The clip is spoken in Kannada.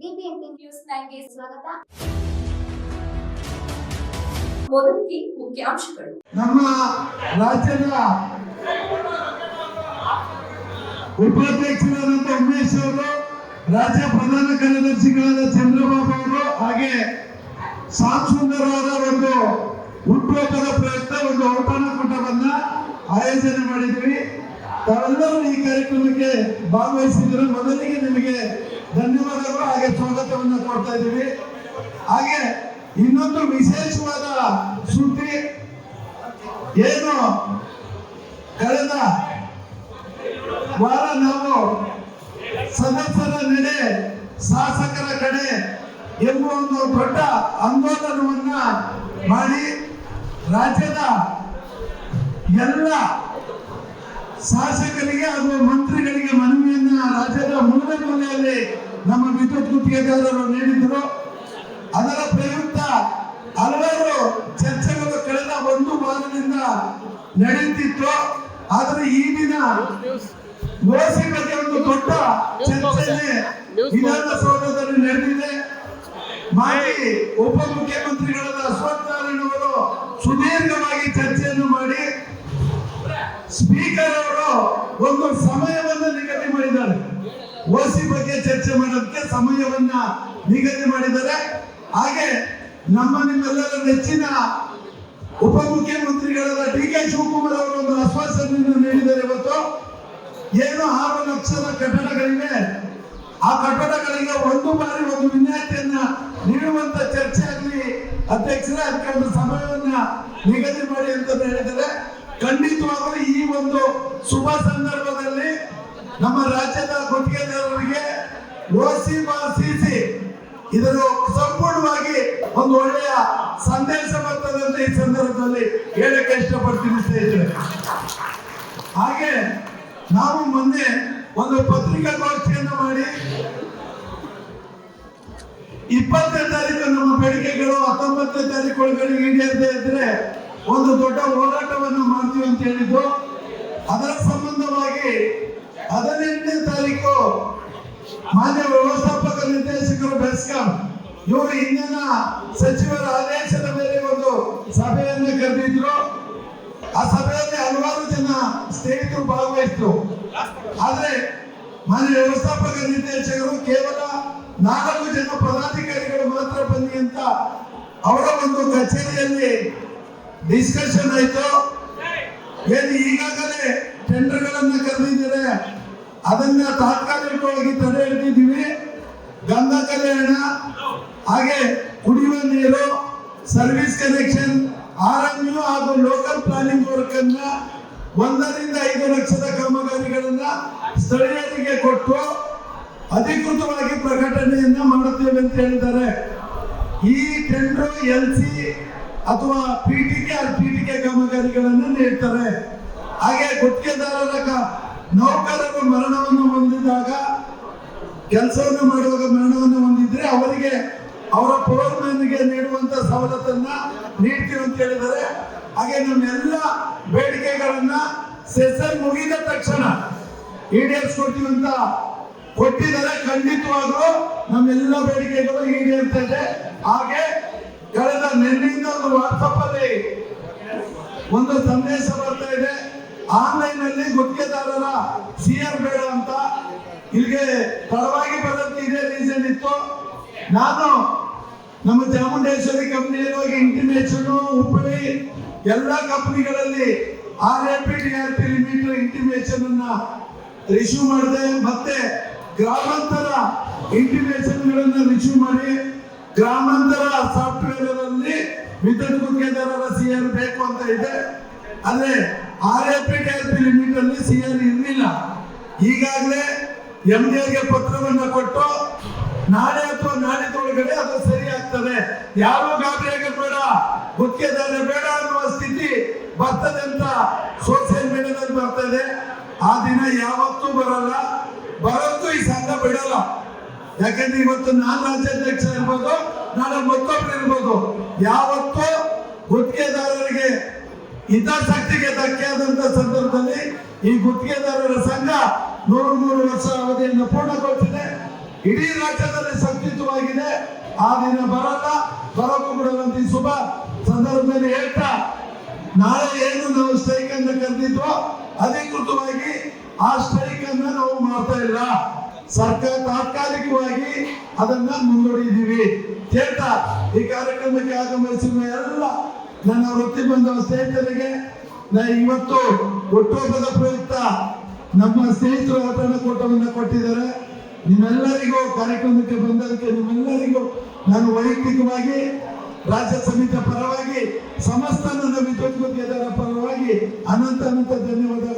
ನ್ಯೂಸ್ ಸ್ವಾಗತ. ಮೊದಲಿಗೆ ಮುಖ್ಯಾಂಶಗಳು. ನಮ್ಮ ರಾಜ್ಯದ ಉಪಾಧ್ಯಕ್ಷರಾದಂತ ಉಮೇಶ್ ಅವರು, ರಾಜ್ಯ ಪ್ರಧಾನ ಕಾರ್ಯದರ್ಶಿಗಳಾದ ಚಂದ್ರಬಾಬು ಅವರು ಹಾಗೆ ಸಾತ್ ಸುಂದರವರ ಒಂದು ಹುಟ್ಟುಹಬ್ಬದ ಪ್ರಯತ್ನ ಒಂದು ಔತಣ ಕೂಟವನ್ನ ಆಯೋಜನೆ ಮಾಡಿದ್ವಿ. ತಾವೆಲ್ಲರೂ ಈ ಕಾರ್ಯಕ್ರಮಕ್ಕೆ ಭಾಗವಹಿಸಿದ್ರು ಮೊದಲಿಗೆ ನಿಮಗೆ ಸ್ವಾಗತವನ್ನು ಕೊಡ್ತಾ ಇದ್ದೀವಿ. ಹಾಗೆ ಇನ್ನೊಂದು ವಿಶೇಷವಾದ ಸುದ್ದಿ, ಏನು? ಕಳೆದ ವಾರ ನಾವು ಸದಸ್ಯರ ನಡೆ, ಶಾಸಕರ ಕಡೆ ಎಂಬ ಒಂದು ದೊಡ್ಡ ಆಂದೋಲನವನ್ನ ಮಾಡಿ ರಾಜ್ಯದ ಎಲ್ಲ ಶಾಸಕರಿಗೆ ಹಾಗೂ ಮಂತ್ರಿಗಳಿಗೆ ಮನವಿಯನ್ನ ರಾಜ್ಯದ ಮೂಲೆ ಮೂಲೆಯಲ್ಲಿ ನಮ್ಮ ವಿದ್ಯುತ್ ಗುತ್ತಿಗೆದಾರರು ನೀಡಿದ್ರು. ಅದರ ಪ್ರಯುಕ್ತ ಹಲವಾರು ಚರ್ಚೆಗಳು ಕಳೆದ ಒಂದು ವಾರದಿಂದ ನಡೆಯುತ್ತಿತ್ತು. ಆದರೆ ಈ ದಿನ ಓಸಿ ಬಗ್ಗೆ ಒಂದು ದೊಡ್ಡ ಚರ್ಚೆ ವಿಧಾನಸೌಧದಲ್ಲಿ ನಡೆದಿದೆ. ಮಾಜಿ ಉಪಮುಖ್ಯಮಂತ್ರಿಗಳಾದ ಅಶ್ವಥ್ ನಾರಾಯಣ ಅವರು ಸುದೀರ್ಘವಾಗಿ ಚರ್ಚೆಯನ್ನು ಮಾಡಿ ಸ್ಪೀಕರ್ ಅವರು ಒಂದು ಸಮಯವನ್ನು ನಿಗದಿ ಮಾಡಿದ್ದಾರೆ ಓಸಿ ಬಗ್ಗೆ ಚರ್ಚೆ ಮಾಡೋದಕ್ಕೆ ಸಮಯವನ್ನ ನಿಗದಿ ಮಾಡಿದ್ದಾರೆ. ಹಾಗೆ ನಮ್ಮ ನಿಮ್ಮೆಲ್ಲರ ನೆಚ್ಚಿನ ಉಪಮುಖ್ಯಮಂತ್ರಿಗಳಾದ ಡಿ ಕೆ ಶಿವಕುಮಾರ್ ಅವರು ಒಂದು ಆಶ್ವಾಸನೆಯನ್ನು ನೀಡಿದ್ದಾರೆ ಇವತ್ತು. ಏನು ಆರು ಲಕ್ಷದ ಕಟ್ಟಡಗಳಿವೆ. ಆ ಕಟ್ಟಡಗಳಿಗೆ ಒಂದು ಬಾರಿ ಒಂದು ವಿನಾಯಿತಿಯನ್ನ ನೀಡುವಂತ ಚರ್ಚೆ ಆಗಲಿ ಅಧ್ಯಕ್ಷರೇ ಅದಕ್ಕೆ ಸಮಯವನ್ನ ನಿಗದಿ ಮಾಡಿ ಅಂತ ಹೇಳಿದರೆ ಖಂಡಿತವಾಗಲೂ ಈ ಒಂದು ಶುಭ ಸಂದರ್ಭದಲ್ಲಿ ನಮ್ಮ ರಾಜ್ಯದ ಗುತ್ತಿಗೆದಾರರಿಗೆ ಸಿಸಿ. ಇದನ್ನು ಸಂಪೂರ್ಣವಾಗಿ ಒಂದು ಒಳ್ಳೆಯ ಸಂದೇಶ ಬರ್ತದಂತೆ ಈ ಸಂದರ್ಭದಲ್ಲಿ ಹೇಳಕ್ಕೆ ಇಷ್ಟಪಡ್ತೀನಿ ಸ್ನೇಹಿತರೆ. ಹಾಗೆ ನಾವು ಮೊನ್ನೆ ಒಂದು ಪತ್ರಿಕಾಗೋಷ್ಠಿಯನ್ನು ಮಾಡಿ, ಇಪ್ಪತ್ತನೇ ತಾರೀಕು ನಮ್ಮ ಬೇಡಿಕೆಗಳು, ಹತ್ತೊಂಬತ್ತನೇ ತಾರೀಕು ಒಳಗಡೆ ಈಡೇರದೇ ಇದ್ರೆ ಒಂದು ದೊಡ್ಡ ಹೋರಾಟವನ್ನು ಮಾಡ್ತೀವಿ ಅಂತ ಹೇಳಿದ್ದು. ಅದರ ಸಂಬಂಧವಾಗಿ ಹದಿನೆಂಟನೇ ತಾರೀಕು ಮಾನ್ಯ ವ್ಯವಸ್ಥಾಪಕ ನಿರ್ದೇಶಕರು ಬೆಸ್ಕಾಂ, ಇವರು ಇಂದಿನ ಸಚಿವರ ಆದೇಶದ ಮೇಲೆ ಒಂದು ಸಭೆಯನ್ನು ಕರೆದಿದ್ರು. ಆ ಸಭೆಯಲ್ಲಿ ಹಲವಾರು ಜನ ಸ್ನೇಹಿತರು ಭಾಗವಹಿಸಿದ್ರು. ಆದ್ರೆ ಮಾನ್ಯ ವ್ಯವಸ್ಥಾಪಕ ನಿರ್ದೇಶಕರು ಕೇವಲ ನಾಲ್ಕು ಜನ ಪದಾಧಿಕಾರಿಗಳು ಮಾತ್ರ ಬನ್ನಿ ಅಂತ ಅವರ ಒಂದು ಕಚೇರಿಯಲ್ಲಿ ಡಿಸ್ಕಷನ್ ಆಯ್ತು. ಏನು ಈಗಾಗಲೇ ಟೆಂಡರ್ಗಳನ್ನು ಕರೆದಿದ್ದಾರೆ. ಅದನ್ನ ತಾತ್ಕಾಲಿಕವಾಗಿ ಹಾಗೆ ಕುಡಿಯುವ ನೀರು ಸರ್ವಿಸ್ ಕನೆಕ್ಷನ್ ಆರ್ಎಂಯು ಹಾಗೂ ಲೋಕಲ್ ಪ್ಲಾನಿಂಗ್ ವರ್ಕ್ ಅನ್ನ ಒಂದರಿಂದ ಐದು ಲಕ್ಷದ ಕಾಮಗಾರಿಗಳನ್ನ ಸ್ಥಳೀಯರಿಗೆ ಕೊಟ್ಟು ಅಧಿಕೃತವಾಗಿ ಪ್ರಕಟಣೆಯನ್ನ ಮಾಡುತ್ತೇವೆ ಅಂತ ಹೇಳಿದ್ದಾರೆ. ಈ ಟೆಂಡರ್ ಎಲ್ ಸಿ ಅಥವಾ P T K P T K ಕಾಮಗಾರಿಗಳನ್ನು ನೀಡ್ತಾರೆ. ಹಾಗೆ ಗುತ್ತಿಗೆದಾರರ ನೌಕರರು ಮರಣವನ್ನು ಹೊಂದಿದಾಗ, ಕೆಲಸವನ್ನು ಮಾಡುವಾಗ ಮರಣವನ್ನು ಹೊಂದಿದ್ರೆ ಅವರಿಗೆ ಅವರ ಪೌರ್ಮನ್ಗೆ ನೀಡುವಂತ ಸವಲತ್ತನ್ನ ನೀಡ್ತೀವಿ ಅಂತ ಹೇಳಿದರೆ ಹಾಗೆ ನಮ್ಮೆಲ್ಲ ಬೇಡಿಕೆಗಳನ್ನ ಸೆಸನ್ ಮುಗಿದ ತಕ್ಷಣ ಈಡೇರಿಸ್ಕೊಡ್ತೀವಿ ಅಂತ ಕೊಟ್ಟಿದ್ದಾರೆ. ಖಂಡಿತವಾಗ್ಲೂ ನಮ್ಮೆಲ್ಲ ಬೇಡಿಕೆಗಳು ಈಡೇರ್ತದೆ ಹಾಗೆ ಕಳೆದ ನಿನ್ನೆಯಿಂದ ಒಂದು ವಾಟ್ಸಪ್ ಅಲ್ಲಿ ಒಂದು ಸಂದೇಶ ಬರ್ತಾ ಇದೆ. ಆನ್ಲೈನ್ ಅಲ್ಲಿ ಗುತ್ತಿಗೆದಾರರ ಸಿಆರ್ ಬೇಡ ಅಂತ. ಇಲ್ಲಿಗೆ ತಡವಾಗಿ ಬರೋದಕ್ಕೆ ಇದೇ ರೀಸನ್ ಇತ್ತು ನಾನು ನಮ್ಮ ಚಾಮುಂಡೇಶ್ವರಿ ಕಂಪ್ನಿಯಲ್ಲಿ ಹೋಗಿ ಇಂಟಿಮೇಷನ್ ಹುಬ್ಬಳ್ಳಿ ಎಲ್ಲ ಕಂಪ್ನಿಗಳಲ್ಲಿ R A P D R P limit intimation ಅನ್ನ ರಿಸೀವ್ ಮಾಡಿದೆ. ಮತ್ತೆ ಗ್ರಾಮಾಂತರ ಇಂಟಿಮೇಷನ್ ಗಳನ್ನ ರಿಸೀವ್ ಮಾಡಿ. ಗ್ರಾಮಾಂತರ ಸಾಫ್ಟ್ವೇರ್ ಅಲ್ಲಿ ವಿದ್ಯುತ್ ಗುತ್ತಿಗೆದಾರರ ಸಿಆರ್ ಬೇಕು ಅಂತ ಇದೆ. ಆದ್ರೆ R A P D R P limit ಅಲ್ಲಿ ಸಿಆರ್ ಇರಲಿಲ್ಲ. ಈಗಾಗಲೇ ಎಂ ಗೆ ಪತ್ರವನ್ನ ಕೊಟ್ಟು ನಾಳೆ ಅಥವಾ ನಾಳಿದ್ದೊಳಗಡೆ ಅದು ಸರಿ ಆಗ್ತದೆ ಯಾರು ಗಾಬರಿ ಬೇಡ. ಗುತ್ತಿಗೆದಾರ ಬೇಡ ಅನ್ನುವ ಸ್ಥಿತಿ ಬರ್ತದೆ ಅಂತ ಸೋಷಿಯಲ್ ಮೀಡಿಯಾದಲ್ಲಿ ಬರ್ತದೆ ಆ ದಿನ ಯಾವತ್ತೂ ಬರಲ್ಲ. ಬರೋದು ಈ ಸಂಘ ಬಿಡಲ್ಲ. ಯಾಕಂದ್ರೆ ಇವತ್ತು ನಾನು ರಾಜ್ಯಾಧ್ಯಕ್ಷ ಇರ್ಬೋದು, ನಾಳೆ ಮತ್ತೊಬ್ರು ಇರ್ಬೋದು. ಯಾವತ್ತೂ ಗುತ್ತಿಗೆದಾರರಿಗೆ ಹಿತಾಸಕ್ತಿಗೆ ಧಕ್ಕೆ ಆದಂತ ಸಂದರ್ಭದಲ್ಲಿ ಈ ಗುತ್ತಿಗೆದಾರರ ಸಂಘ ನೂರು ಮೂರು ವರ್ಷ ಅವಧಿಯನ್ನು ಪೂರ್ಣಗೊಳಿಸಿದೆ. ಇಡೀ ರಾಜ್ಯದಲ್ಲಿ ಸಂಚಿತವಾಗಿದೆ ಆ ದಿನ ಬರಲ್ಲ ಬರೋಕ್ಕೂ ಬಿಡಲ್ಲ ಈ ಶುಭ. ಸಂದರ್ಭದಲ್ಲಿ ಹೇಳ್ತಾ, ನಾಳೆ ಏನು ನಾವು ಸ್ಟ್ರೈಕ್ ಅನ್ನು ಕರೆದಿದ್ವೋ ಅಧಿಕೃತವಾಗಿ ಆ ಸ್ಟ್ರೈಕ್ ಅನ್ನ ನಾವು ಮಾಡ್ತಾ ಇಲ್ಲ. ಸರ್ಕಾರ ತಾತ್ಕಾಲಿಕವಾಗಿ ಅದನ್ನ ಮುಂದೂಡಿದೀವಿ ಕೇಳ್ತಾ, ಈ ಕಾರ್ಯಕ್ರಮಕ್ಕೆ ಆಗಮಿಸಿದ ಎಲ್ಲ ನನ್ನ ವೃತ್ತಿ ಬಂದ ಸ್ನೇಹಿತರಿಗೆ, ನಾ ಇವತ್ತು ಹುಟ್ಟುಹಬ್ಬದ ಪ್ರಯುಕ್ತ ನಮ್ಮ ಸ್ನೇಹಿತರು ಆಟನ ಕೋಟವನ್ನು ಕೊಟ್ಟಿದ್ದಾರೆ. ನಿಮ್ಮೆಲ್ಲರಿಗೂ ಕಾರ್ಯಕ್ರಮಕ್ಕೆ ಬಂದದಕ್ಕೆ ನಿಮ್ಮೆಲ್ಲರಿಗೂ ನಾನು ವೈಯಕ್ತಿಕವಾಗಿ, ರಾಜ್ಯ ಸಮಿತಿಯ ಪರವಾಗಿ, ಸಮಸ್ತ ನನ್ನ ಗುತ್ತಿಗೆದಾರರ ಪರವಾಗಿ ಅನಂತ ಅನಂತ ಧನ್ಯವಾದಗಳು.